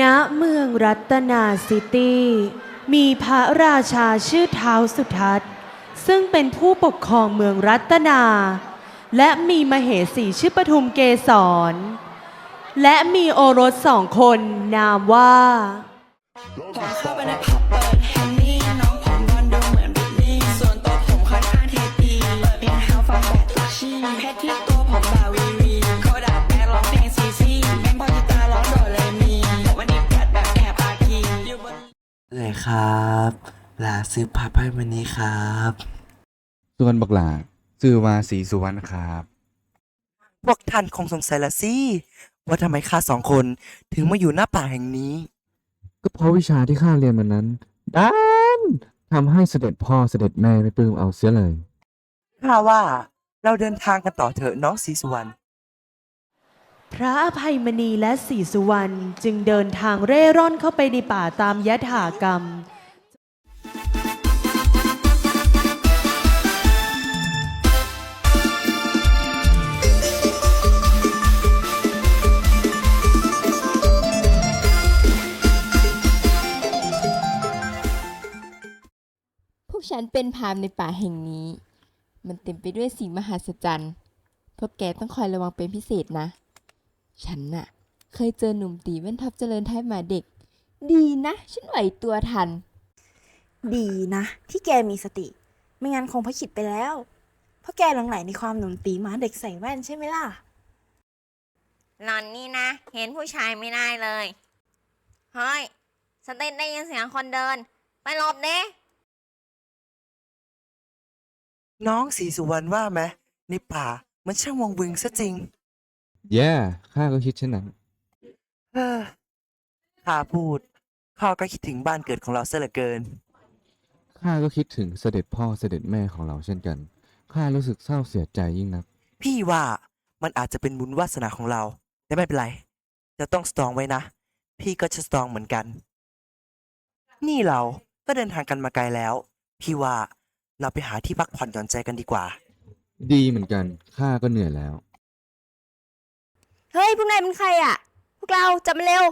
ณเมืองรัตนาซิตี้ มีพระราชาชื่อเท้าสุทัศน์ ซึ่งเป็นผู้ปกครองเมืองรัตนา และมีมเหสีชื่อปทุมเกศร และมีโอรสสองคนนามว่า ครับลาซื้อพับให้วันนี้ครับ ส่วนบักหลาชื่อว่าสีสุวรรณครับพวกท่านคงสงสัยละสิ ว่าทำไมข้าสองคนถึงมาอยู่หน้าป่าแห่งนี้ ก็เพราะวิชาที่ข้าเรียนมันนั้นดันทำให้เสด็จพ่อเสด็จแม่ไม่ปลื้มเอาเสียเลย ข้าว่าเราเดินทางกันต่อเถอะน้องสีสุวรรณ พระอภัยมณีและศรีสุวรรณจึงเดินทางเร่ร่อนเข้าไปในป่าตามยถากรรม พวกฉันเป็นพรามในป่าแห่งนี้ มันเต็มไปด้วยสิ่งมหัศจรรย์ พวกแกต้องคอยระวังเป็นพิเศษนะ ฉันน่ะ เคยเจอหนุ่มตีแว่นทับเจริญไทยหมาเด็ก ดีนะ ฉันไหวตัวทัน ดีนะ ที่แกมีสติ ไม่งั้นคงพระขิดไปแล้ว เพราะแกหลงไหลในความหนุ่มตีหมาเด็กใส่แว่นใช่ไหมล่ะ หล่อนนี่นะ เห็นผู้ชายไม่ได้เลย เฮ้ย สเตนได้ยินเสียงคนเดิน ไปหลบเด้น้องสีสุวรรณว่าไหมในป่ามันช่างวังเวงซะจริง แย่ข้าก็คิดเช่นนั้นเฮ้อข้าพูดข้าก็คิดถึงบ้านเกิดของเราซะเหลือเกิน ข้าก็คิดถึงเสด็จพ่อเสด็จแม่ของเราเช่นกัน ข้ารู้สึกเศร้าเสียใจยิ่งนัก พี่ว่ามันอาจจะเป็นบุญวาสนาของเรา แต่ไม่เป็นไร จะต้องสตรองไว้นะ พี่ก็จะสตรองเหมือนกัน นี่เราก็เดินทางกันมาไกลแล้ว พี่ว่าเราไปหาที่พักผ่อนหย่อนใจกันดีกว่า ดีเหมือนกัน ข้าก็เหนื่อยแล้ว เฮ้ย พวกนายเป็นใครอะ พวกเราจับมันเร็ว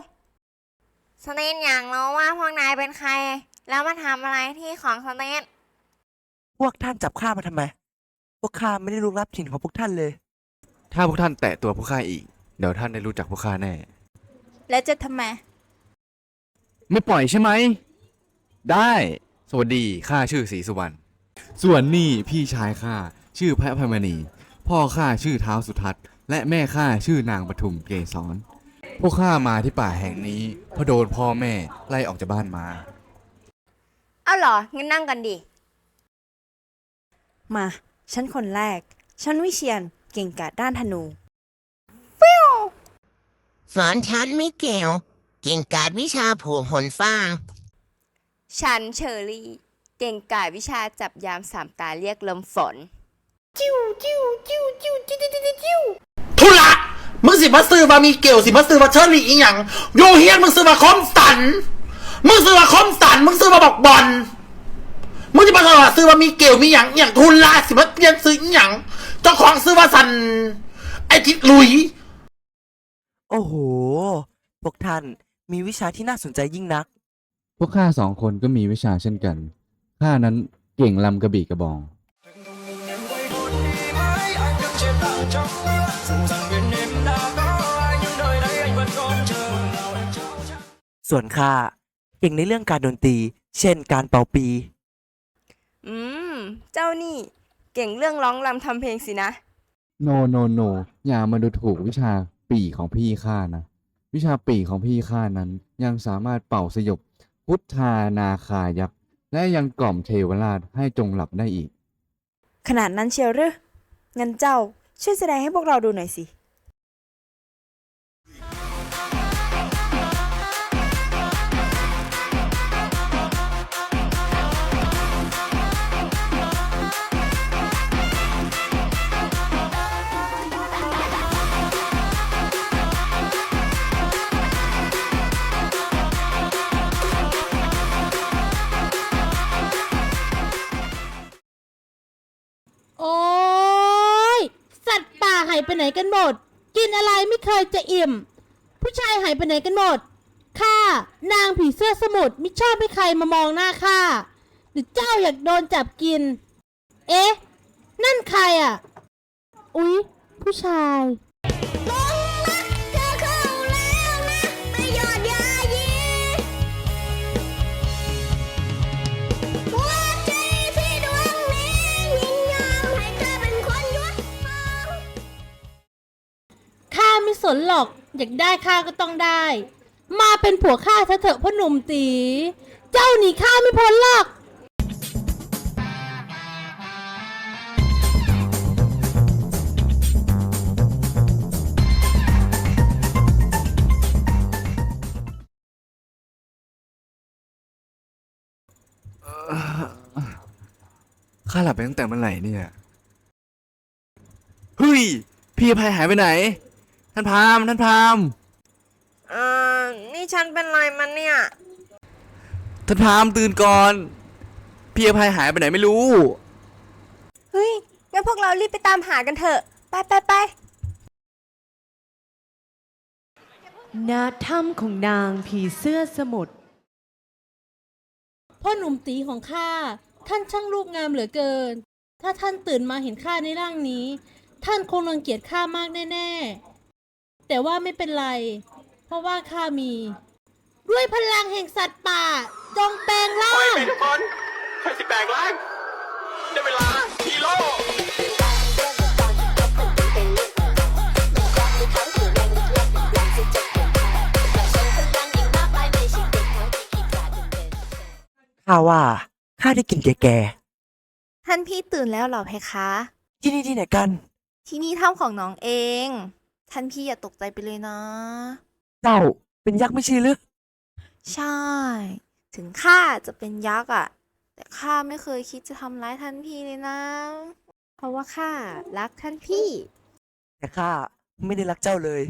สเตนอยากรู้ว่าพวกนายเป็นใคร แล้วมาทำอะไรที่ของสเตนพวกท่านจับข้ามาทำไม พวกข้าไม่ได้ลุกรับถิ่นของพวกท่านเลย ถ้าพวกท่านแตะตัวพวกข้าอีก เดี๋ยวท่านได้รู้จักพวกข้าแน่ แล้วจะทำไม ไม่ปล่อยใช่ไหม ได้ สวัสดีข้าชื่อศรีสุวรรณ ส่วนนี่พี่ชายข้าชื่อพระอภัยมณี พ่อข้าชื่อเท้าวสุทัศน์ และแม่ข้าชื่อนางปทุมเกษรพวกข้ามาที่ป่าแห่งนี้เพราะโดนพ่อแม่ไล่ออกจากบ้านมา เอาเหรอ งั้นนั่งกันดิ มา ฉันคนแรก ฉันวิเชียนเก่งกาจด้านธนู สอนฉันไม่เกี่ยว เก่งกาจวิชาผูกหนฟาง ฉันเชอรี่ เก่งกาจวิชาจับยามสามตาเรียกลมฝน ทุละมึงสิมาซื้อมามีเกลสิมาซื้อมาเชอรี่อีหยังโยเฮียนมึงซื้อมาคอมสัน มึงซื้อมาคอมสัน มึงซื้อมาบอกบอลมึงจะมาซื้อมาซื้อมามีเกลมีหยังอหย่างทุละสิมาเปลี่ยนซื้ออีหยังเจ้าของซื้อมาสัน ไอ้ทิศลุย โอ้โห พวกท่านมีวิชาที่น่าสนใจยิ่งนัก พวกข้าสองคนก็มีวิชาเช่นกัน ข้านั้นเก่งลำกระบี่กระบอง ส่วนข้าเก่งในเรื่องการดนตรี เช่นการเป่าปี อืม เจ้านี่ เก่งเรื่องร้องรำทำเพลงสินะ โนโนโนอย่ามาดูถูกวิชาปีของพี่ข้านะ วิชาปีของพี่ข้านั้น ยังสามารถเป่าสยบ พุทธานาคายักษ์และยังกล่อมเทวราชให้จงหลับได้อีก ขนาดนั้นเชียวหรือ งั้นเจ้าช่วยแสดงให้พวกเราดูหน่อยสิ ไปไหนกันหมด กินอะไรไม่เคยจะอิ่ม ผู้ชายหายไปไหนกันหมดข้านางผีเสื้อสมุทรไม่ชอบให้ใครมามองหน้าข้าหรือเจ้าอยากโดนจับกิน เอ๊ะ นั่นใครอะ อุ๊ย ผู้ชาย สนหรอก อยากได้ข้าก็ต้องได้ มาเป็นผัวข้าซะเถอะพ่อหนุ่มตี เจ้าหนีข้าไม่พ้นหรอกข้าหลับไปตั้งแต่เมื่อไหร่เนี่ย เฮ้ย พี่ภัยหายไปไหน ท่านพราหมณ์ท่านพราหมณ์เออนี่ฉันเป็นไรมันเนี่ย ท่านพราหมณ์ตื่นก่อนพี่อภัยหายไปไหนไม่รู้ เฮ้ย งั้นพวกเรารีบไปตามหากันเถอะ ไปไปไปณถ้ำของนางผีเสื้อสมุทรพ่อหนุ่มตีของข้า ท่านช่างรูปงามเหลือเกิน ถ้าท่านตื่นมาเห็นข้าในร่างนี้ ท่านคงรังเกียจข้ามากแน่ ๆ แต่ว่าไม่เป็นไร เพราะว่าข้ามี ด้วยพลังแห่งสัตว์ป่า จงแปลงร่างทุกคนใครสิแปลงร่างได้เวลาฮีโร่ข้าว่าข้าได้กินแก่ท่านพี่ตื่นแล้วเหรอเพคะ ๆที่นี่ที่ไหนกัน ที่นี่ถ้ำของน้องเอง ท่านพี่อย่าตกใจไปเลยนะ เจ้าเป็นยักษ์ไม่ใช่หรือใช่ ถึงข้าจะเป็นยักษ์อะแต่ข้าไม่เคยคิดจะทำร้ายท่านพี่เลยนะ เพราะว่าข้ารักท่านพี่ แต่ข้าไม่ได้รักเจ้าเลย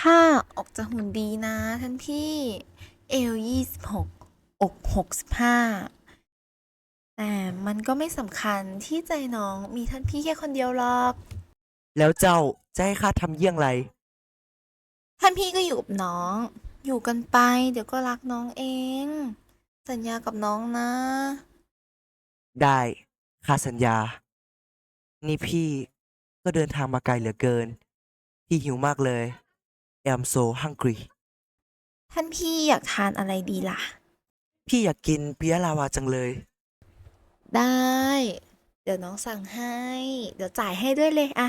ข้าออกจะหุ่นดีนะท่านพี่ เอลยี่สิบหกอกหกสิบห้าแต่มันก็ไม่สำคัญที่ใจน้องมีท่านพี่แค่คนเดียวหรอก แล้วเจ้าจะให้ข้าทำเยี่ยงไร ท่านพี่ก็อยู่กับน้อง อยู่กันไป เดี๋ยวก็รักน้องเอง สัญญากับน้องนะ ได้ข้าสัญญา นี่พี่ก็เดินทางมาไกลเหลือเกิน พี่หิวมากเลย I'm so hungry ท่านพี่อยากทานอะไรดีล่ะ พี่อยากกินเปียะลาวาจังเลย ได้ เดี๋ยวน้องสั่งให้ เดี๋ยวจ่ายให้ด้วยเลยอะ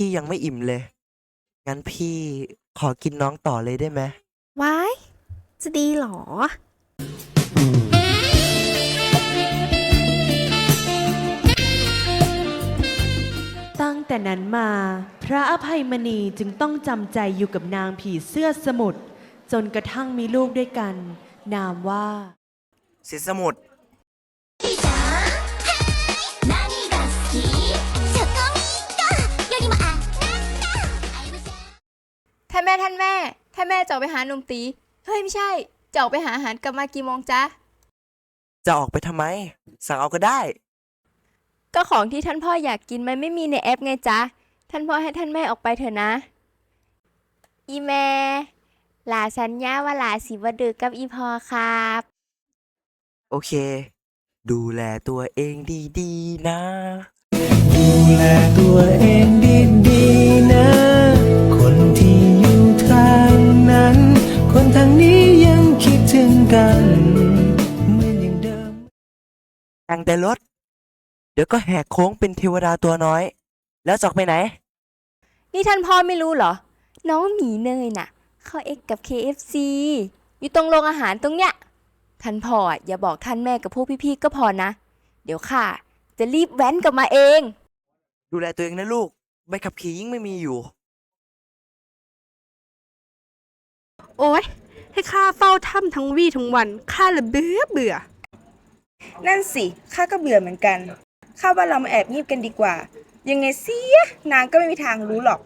พี่ยังไม่อิ่มเลย งั้นพี่ขอกินน้องต่อเลยได้ไหม ว้าย จะดีเหรอ ตั้งแต่นั้นมา พระอภัยมณีจึงต้องจำใจอยู่กับนางผีเสื้อสมุทรจนกระทั่งมีลูกด้วยกัน นามว่า สิสมุทร แม่ท่านแม่ท่านแม่จะออกไปหาหนุ่มตี เฮ้ยไม่ใช่ จะออกไปหาอาหารกลับมากี่โมงจ๊ะ จะออกไปทำไม สั่งเอาก็ได้ ก็ของที่ท่านพ่ออยากกินมันไม่มีในแอปไงจ๊ะ ท่านพ่อให้ท่านแม่ออกไปเถอะนะ อีแม่ หลาสัญญาว่าหลาสิบดึกกับอีพอครับ โอเค ดูแลตัวเองดีๆนะ ดูแลตัวเองดีๆ นั้น คนทางนี้ยังคิดถึงกันเหมือนอย่างเดิมแต่งแต่รถ เดี๋ยวก็แหกโค้งเป็นเทวดาตัวน้อย แล้วจะออกไปไหน นี่ท่านพ่อไม่รู้เหรอ น้องหมีเนยน่ะ เข้าเอ็กกับ KFC อยู่ตรงโรงอาหารตรงเนี้ย ท่านพ่ออะอย่าบอกท่านแม่กับพวกพี่ๆก็พอนะ เดี๋ยวค่ะจะรีบแว้นกลับมาเอง ดูแลตัวเองนะลูก ใบขับขี่ยิ่งไม่มีอยู่ โอ้ยให้ข้าเฝ้าถ้ำทั้งวี่ทั้งวันข้าละเบื่อเบื่อ นั่นสิ ข้าก็เบื่อเหมือนกัน ข้าว่าเรามาแอบงีบกันดีกว่า ยังไงเสียนางก็ไม่มีทางรู้หรอก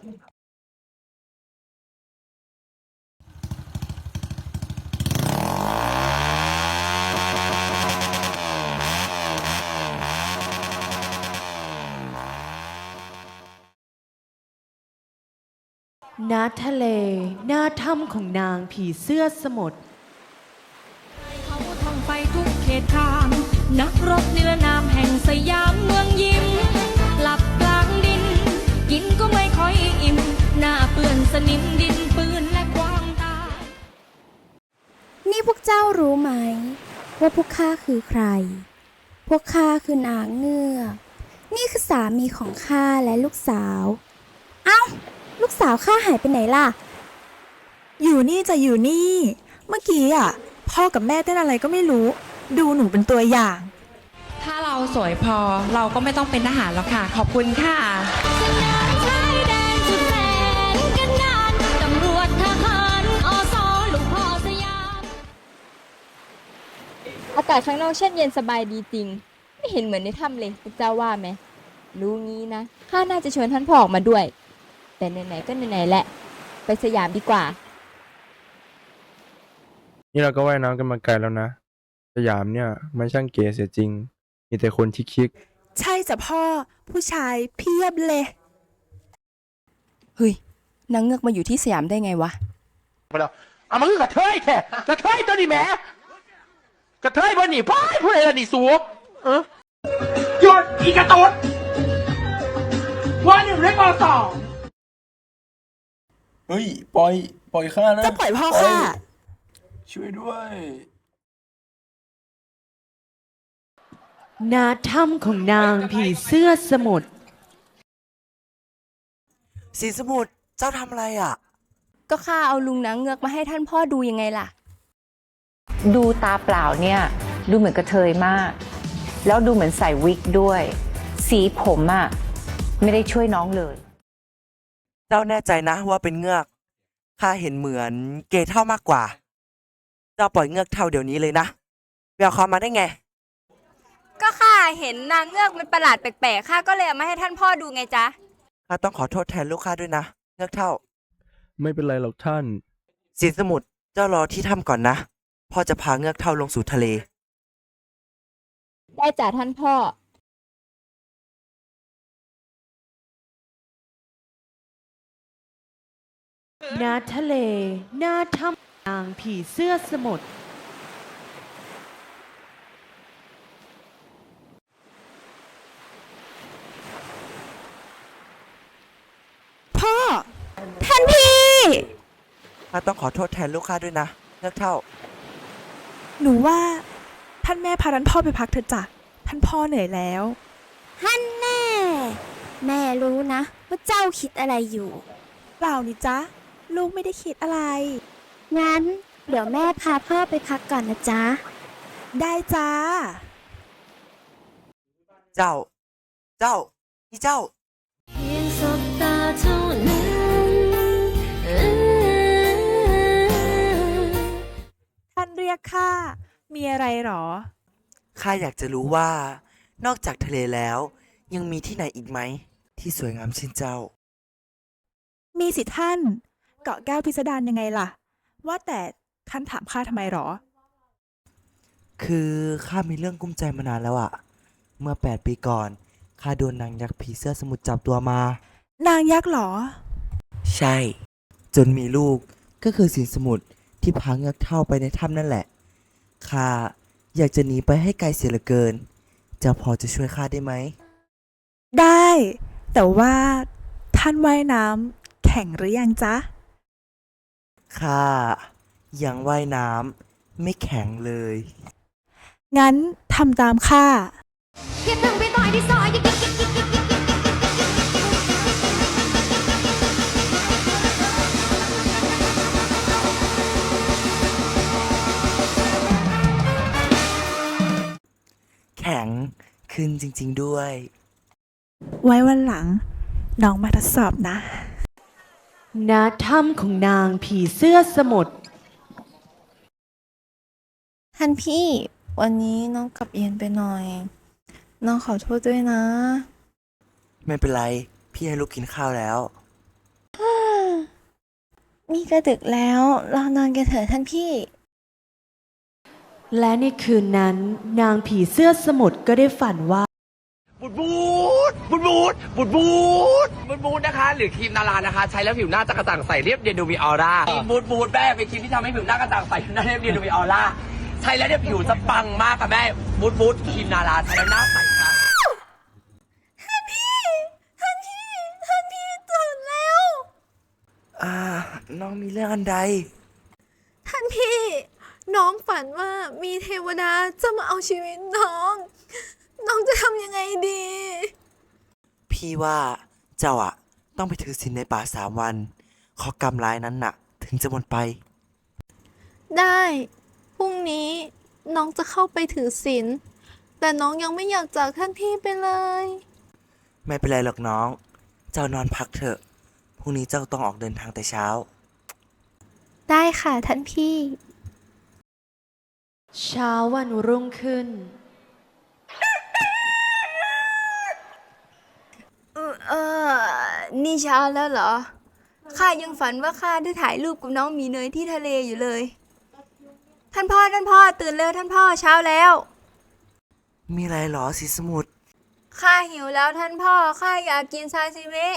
ณทะเล หน้าถ้ำของนางผีเสื้อสมุทรเขาท่องไปทุกเขตทาง นักรบนิรนามแห่งสยามเมืองยิ้ม หลับกลางดิน กินก็ไม่ค่อยอิ่ม หน้าเปื้อนสนิมดินปืนและความตายนี่พวกเจ้ารู้ไหม ว่าพวกข้าคือใคร พวกข้าคือนางเงือกนี่คือสามีของข้าและลูกสาว เอ้า ลูกสาวข้าหายไปไหนล่ะ อยู่นี่จะอยู่นี่ เมื่อกี้อะ พ่อกับแม่เต้นอะไรก็ไม่รู้ ดูหนูเป็นตัวอย่าง ถ้าเราสวยพอเราก็ไม่ต้องเป็นทหารแล้วค่ะ ขอบคุณค่ะชายแดนสุดแสนกันดานตำรวจทหารอสหลวงพ่อสยามอากาศข้างนอกเช่นเย็นสบายดีจริง ไม่เห็นเหมือนในถ้ำเลยพวกเจ้าว่าไหมรู้งี้นะข้าน่าจะชวนท่านพ่อออกมาด้วย แต่ไหนๆก็ไหนๆแหละ ไปสยามดีกว่า นี่เราก็ว่ายน้ำกันมาไกลแล้วนะ สยามเนี่ยมันช่างเก๋เสียจริง มีแต่คนที่คิก ใช่จ้ะพ่อ ผู้ชายเพียบเลย เฮ้ยนางเงือกมาอยู่ที่สยามได้ไงวะ เอามันคือกระเทยแท้กระเทยตัวนี้แหมกระเทยบ่หนีพ่ายผู้ใดละหนีสูบเออหยุดอีกระตุนว่าหนึ่งเล็กกว่าสองเฮ้ย ปล่อย ปล่อยข้านะจะปล่อยพ่อข้าช่วยด้วยณถ้ำของนางผีเสื้อสมุทรสีสมุทรเจ้าทำอะไรอะ ก็ข้าเอาลุงนางเงือกมาให้ท่านพ่อดูยังไงล่ะ ดูตาเปล่าเนี่ย ดูเหมือนกระเทยมาก แล้วดูเหมือนใส่วิกด้วย สีผมอะ่ะ ไม่ได้ช่วยน้องเลยเจ้าแน่ใจนะว่าเป็นเงือกข้าเห็นเหมือนเกย์เท่ามากกว่า เจ้าปล่อยเงือกเท่าเดี๋ยวนี้เลยนะไปเอาความมาได้ไง ก็ข้าเห็นนางเงือกมันประหลาดแปลกๆข้าก็เลยเอามาให้ท่านพ่อดูไงจ๊ะ ข้าต้องขอโทษแทนลูกข้าด้วยนะ เงือกเท่าไม่เป็นไรหรอกท่านสีสมุทรเจ้ารอที่ถ้ำก่อนนะ พ่อจะพาเงือกเท่าลงสู่ทะเล ได้จ่าท่านพ่อ ณทะเล หน้าถ้ำนางผีเสื้อสมุทรพ่อ ท่านพี่ ข้าต้องขอโทษแทนลูกข้าด้วยนะเงือกเท่า หนูว่า ท่านแม่พาท่านพ่อไปพักเถอะจ้ะ ท่านพ่อเหนื่อยแล้วฮันแน่แม่รู้นะ ว่าเจ้าคิดอะไรอยู่ เปล่านี่จ๊ะ ลูกไม่ได้คิดอะไร งั้น เดี๋ยวแม่พาพ่อไปพักก่อนนะจ๊ะ ได้จ้า เจ้า เจ้านี่เจ้า เพียงสบตาเท่านั้นท่านเรียกข้า มีอะไรหรอ ข้าอยากจะรู้ว่า นอกจากทะเลแล้ว ยังมีที่ไหนอีกไหม ที่สวยงามเช่นเจ้า มีสิท่าน เกาะแก้วพิสดารยังไงล่ะ ว่าแต่ท่านถามข้าทำไมหรอ คือข้ามีเรื่องกุ้มใจมานานแล้วอะเมื่อแปดปีก่อนข้าโดนนางยักษ์ผีเสื้อสมุทรจับตัวมา นางยักษ์หรอ ใช่ จนมีลูกก็คือสินสมุทรที่พาเงือกเท่าไปในถ้ำนั่นแหละข้าอยากจะหนีไปให้ไกลเสียเหลือเกินเจ้าพอจะช่วยข้าได้ไหม ได้ แต่ว่าท่านว่ายน้ำแข่งหรือยังจ๊ะ ข้ายังว่ายน้ำไม่แข็งเลย งั้นทำตามข้า คิดถึงพี่ต่อยที่ซอยยิกยิกยิกยิกยิกยิกแข็งขึ้นจริง ๆด้วย ไว้วันหลัง น้องมาทดสอบนะ ณถ้ำของนางผีเสื้อสมุทรท่านพี่ วันนี้น้องกลับเย็นไปหน่อย น้องขอโทษด้วยนะ ไม่เป็นไร พี่ให้ลูกกินข้าวแล้ว นี่ก็ดึกแล้วเรานอนกันเถอะท่านพี่ และในคืนนั้น นางผีเสื้อสมุทรก็ได้ฝันว่า บูดบูดบูดบูดบูดบูดบูดบูดนะคะ หรือครีมนารานะคะ ใช้แล้วผิวหน้าจะกระจ่างใสเรียบเนียนดูมีออร่าครีมบูดบูดแม่เป็นครีมที่ทำให้ผิวหน้ากระจ่างใสผิวหน้าเรียบเนียนดูมีออร่าใช้แล้วเนี่ยผิวจะปังมากค่ะแม่บูดบูดครีมนาราใช้แล้วหน้าใสค่ะท่านพี่ท่านพี่ท่านพี่ตื่นแล้ว อ่า น้องมีเรื่องอันใด ท่านพี่ น้องฝันว่ามีเทวดาจะมาเอาชีวิตน้อง น้องจะทำยังไงดี พี่ว่าเจ้าอะต้องไปถือศีลในป่าสามวันขอกรรมร้ายนั้นน่ะ ถึงจะหมดไป ได้ พรุ่งนี้น้องจะเข้าไปถือศีล แต่น้องยังไม่อยากจากท่านพี่ไปเลย ไม่เป็นไรหรอกน้อง เจ้านอนพักเถอะ พรุ่งนี้เจ้าต้องออกเดินทางแต่เช้า ได้ค่ะท่านพี่ เช้าวันรุ่งขึ้น เออเออ นี่เช้าแล้วเหรอ ข้ายังฝันว่าข้าได้ถ่ายรูปกับน้องหมีเนยที่ทะเลอยู่เลย ท่านพ่อท่านพ่อตื่นเร็วท่านพ่อเช้าแล้ว มีอะไรหรอสีสมุทรข้าหิวแล้วท่านพ่อข้าอยากกินซาซิมิ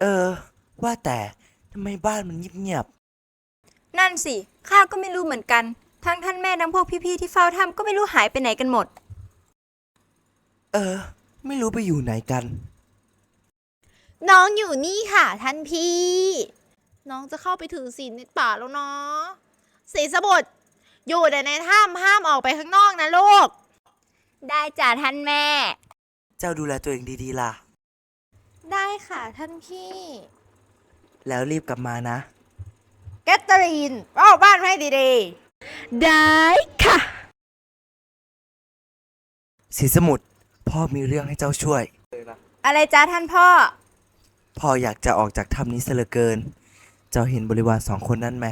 เออ ว่าแต่ทำไมบ้านมันเงียบนั่นสิข้าก็ไม่รู้เหมือนกัน ทั้งท่านแม่ทั้งพวกพี่ๆที่เฝ้าถ้ำก็ไม่รู้หายไปไหนกันหมดๆเออ ไม่รู้ไปอยู่ไหนกัน น้องอยู่นี่ค่ะท่านพี่ น้องจะเข้าไปถือศีลในป่าแล้วเนาะสีสมุทรอยู่แต่ในถ้ำห้ามออกไปข้างนอกนะลูก ได้จ้ะท่านแม่ เจ้าดูแลตัวเองดีๆล่ะ ได้ค่ะท่านพี่ แล้วรีบกลับมานะ แกตเตอรีนเฝ้าบ้านให้ดีๆได้ค่ะ สีสมุทรพ่อมีเรื่องให้เจ้าช่วยอะไรจ้าท่านพ่อ พ่ออยากจะออกจากถ้ำนี้เสียเหลือเกิน เจ้าเห็นบริวารสองคนนั้นไหม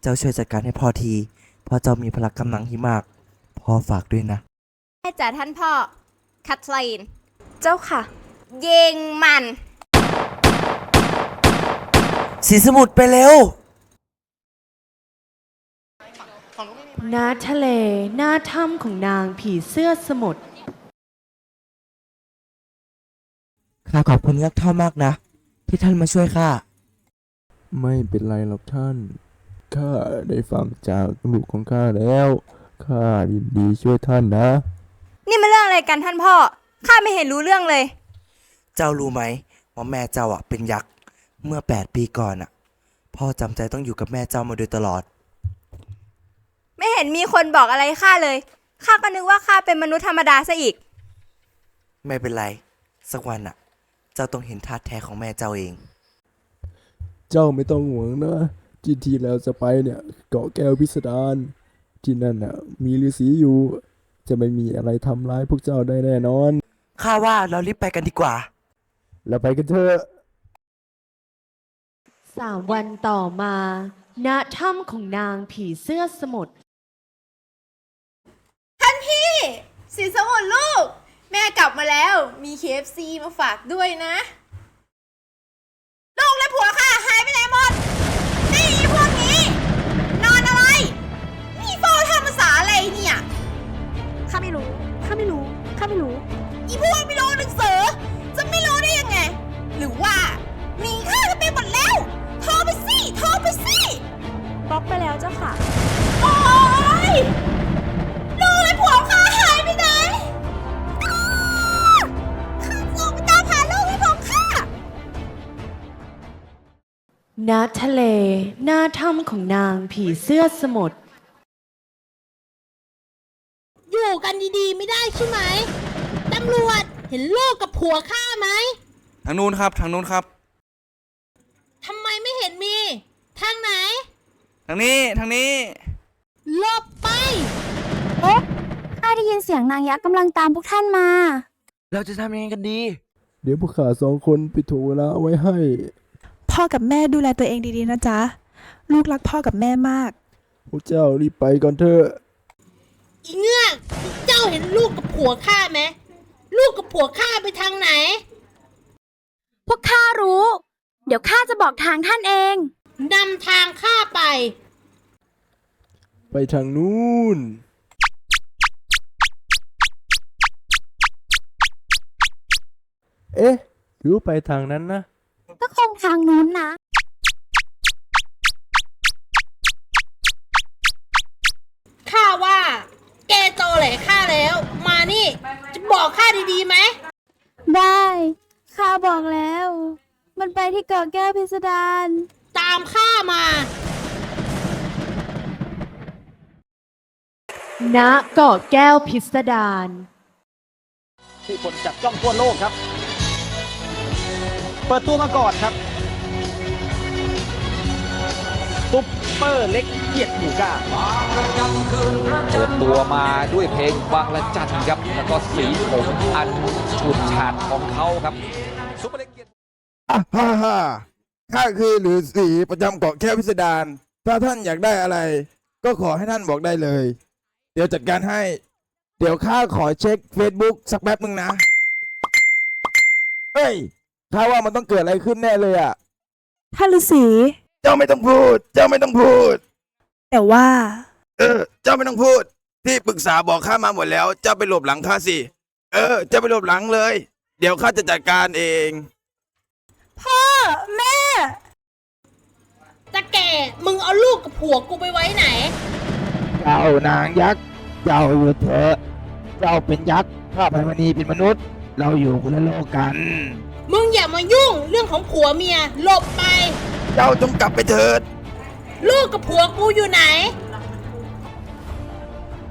เจ้าช่วยจัดการให้พ่อทีเพราะเจ้ามีพละกำลังที่มาก พ่อฝากด้วยนะได้จ้ะท่านพ่อคัทลีนเจ้าค่ะ ยิงมัน สีสมุทรไปเร็ว ณทะเล หน้าถ้ำของนางผีเสื้อสมุทร ข้าขอบคุณยักษ์เท่ามากนะ ที่ท่านมาช่วยข้า ไม่เป็นไรหรอกท่าน ข้าได้ฟังจากลูกของข้าแล้ว ข้ายินดีช่วยท่านนะ นี่มันเรื่องอะไรกันท่านพ่อ ข้าไม่เห็นรู้เรื่องเลย เจ้ารู้ไหมว่าแม่เจ้าอะเป็นยักษ์เมื่อแปดปีก่อนอะ พ่อจำใจต้องอยู่กับแม่เจ้ามาโดยตลอด ไม่เห็นมีคนบอกอะไรข้าเลย ข้าก็นึกว่าข้าเป็นมนุษย์ธรรมดาซะอีก ไม่เป็นไร สักวันอะ เจ้าต้องเห็นท่าแท้ของแม่เจ้าเอง เจ้าไม่ต้องห่วงนะ ที่ที่เราจะไปเนี่ยเกาะแก้วพิสดารที่นั่นน่ะมีฤาษีอยู่ จะไม่มีอะไรทำร้ายพวกเจ้าได้แน่นอน ข้าว่าเรารีบไปกันดีกว่า แล้วไปกันเถอะ สามวันต่อมา ณ ถ้ำของนางผีเสื้อสมุทรท่านพี่สีสมุทรลูก แม่กลับมาแล้วมี KFC มาฝากด้วยนะ ลูกและผัวค่ะ หายไปไหนหมด นี่อีพวกนี้ นอนอะไร นี่โฟทำภาษาอะไรเนี่ย ข้าไม่รู้ ข้าไม่รู้ ข้าไม่รู้ อีพวกไม่รู้หนังสือ จะไม่รู้ได้ยังไง หรือว่าหนีข้ากันไปหมดแล้ว โทรไปสิ โทรไปสิ บล็อกไปแล้วเจ้าค่ะ โอ๊ยลูกและผัวข้า ณทะเล หน้าถ้ำของนางผีเสื้อสมุทรอยู่กันดีๆ ไม่ได้ใช่ไหมตำรวจเห็นลูกกับผัวข้าไหมทางนู้นครับ ทางนู้นครับ ทำไมไม่เห็นมี ทางไหน ทางนี้ ทางนี้ หลบไป เอ๊ะข้าได้ยินเสียงนางยักษ์กำลังตามพวกท่านมา เราจะทำยังไงกันดี เดี๋ยวพวกข้าสองคนไปถ่วงเวลาเอาไว้ให้ พ่อกับแม่ดูแลตัวเองดีๆนะจ๊ะ ลูกรักพ่อกับแม่มากพวกเจ้ารีบไปก่อนเถอะอีเงือกเจ้าเห็นลูกกับผัวข้าไหมลูกกับผัวข้าไปทางไหน พวกข้ารู้ เดี๋ยวข้าจะบอกทางท่านเอง นำทางข้าไป ไปทางนู้น เอ๊ะหรือว่าไปทางนั้นนะ ก็คงทางนู้นนะข้าว่า แกโตแหละข้าแล้ว มานี่ จะบอกข้าดีๆไหม ได้ข้าบอกแล้ว มันไปที่เกาะแก้วพิสดารตามข้ามา ณเกาะแก้วพิสดาร ที่คนจับจ้องทั่วโลกครับ เปิดตัวมาก่อนครับซุปเปอร์เล็กเกียรติหมูกล้าเปิดตัวมาด้วยเพลงบางละจันครับ แล้วก็สีผมอันฉุดฉาดของเขาครับอะฮ่าฮ่าข้าคือหรือสีประจำเกาะแค่วพิสดารถ้าท่านอยากได้อะไร ก็ขอให้ท่านบอกได้เลย เดี๋ยวจัดการให้ เดี๋ยวข้าขอเช็ค Facebook สักแป๊บหนึ่งนะ เฮ้ย ข้าว่ามันต้องเกิดอะไรขึ้นแน่เลยอะ ท่านฤาษี เจ้าไม่ต้องพูด เจ้าไม่ต้องพูด แต่ว่า เออ เจ้าไม่ต้องพูด ที่ปรึกษาบอกข้ามาหมดแล้ว เจ้าไปหลบหลังข้าสิ เออ เจ้าไปหลบหลังเลย เดี๋ยวข้าจะจัดการเอง พ่อ แม่ตะแก่ มึงเอาลูกกับผัวกูไปไว้ไหน เจ้านางยักษ์ เจ้าอยู่เถอะ เจ้าเป็นยักษ์ ข้าพมณีเป็นมนุษย์ เราอยู่คนละโลกกัน มึงอย่ามายุ่งเรื่องของผัวเมียหลบไป เจ้าจงกลับไปเถิด ลูกกับผัวกูอยู่ไหน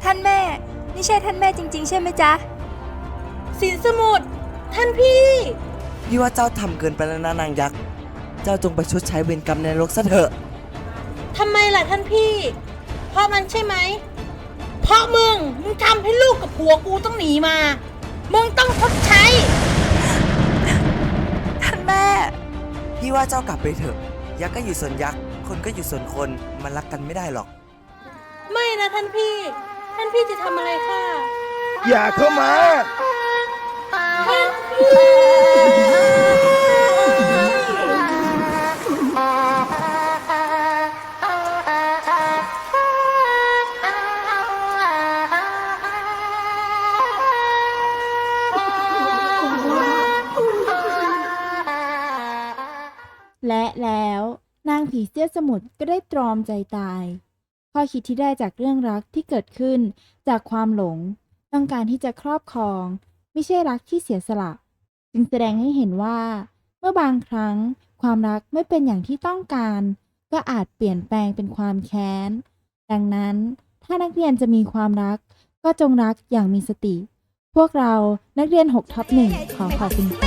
ท่านแม่ นี่ใช่ท่านแม่จริง ๆ ใช่ไหมจ๊ะ สินสมุทรท่านพี่ พี่ว่าเจ้าทำเกินไปแล้วนะนางยักษ์ เจ้าจงไปชดใช้เวรกรรมในนรกซะเถอะ ทำไมล่ะท่านพี่ เพราะมันใช่ไหม เพราะมึง มึงทำให้ลูกกับผัวกูต้องหนีมา มึงต้องชดใช้ท่าน แม่ พี่ว่าเจ้ากลับไปเถอะ ยักษ์ก็อยู่ส่วนยักษ์ คนก็อยู่ส่วนคน มันรักกันไม่ได้หรอก ไม่นะท่านพี่ ท่านพี่จะทำอะไรค่ะอย่าเข้ามา ท่านพี่ และแล้วนางผีเสื้อสมุทรก็ได้ตรอมใจตาย ข้อคิดที่ได้จากเรื่องรักที่เกิดขึ้นจากความหลง ต้องการที่จะครอบครอง ไม่ใช่รักที่เสียสละ จึงแสดงให้เห็นว่า เมื่อบางครั้งความรักไม่เป็นอย่างที่ต้องการ ก็อาจเปลี่ยนแปลงเป็นความแค้น ดังนั้นถ้านักเรียนจะมีความรัก ก็จงรักอย่างมีสติ พวกเรานักเรียน6ทับหนึ่งขอขอบคุณค่ะ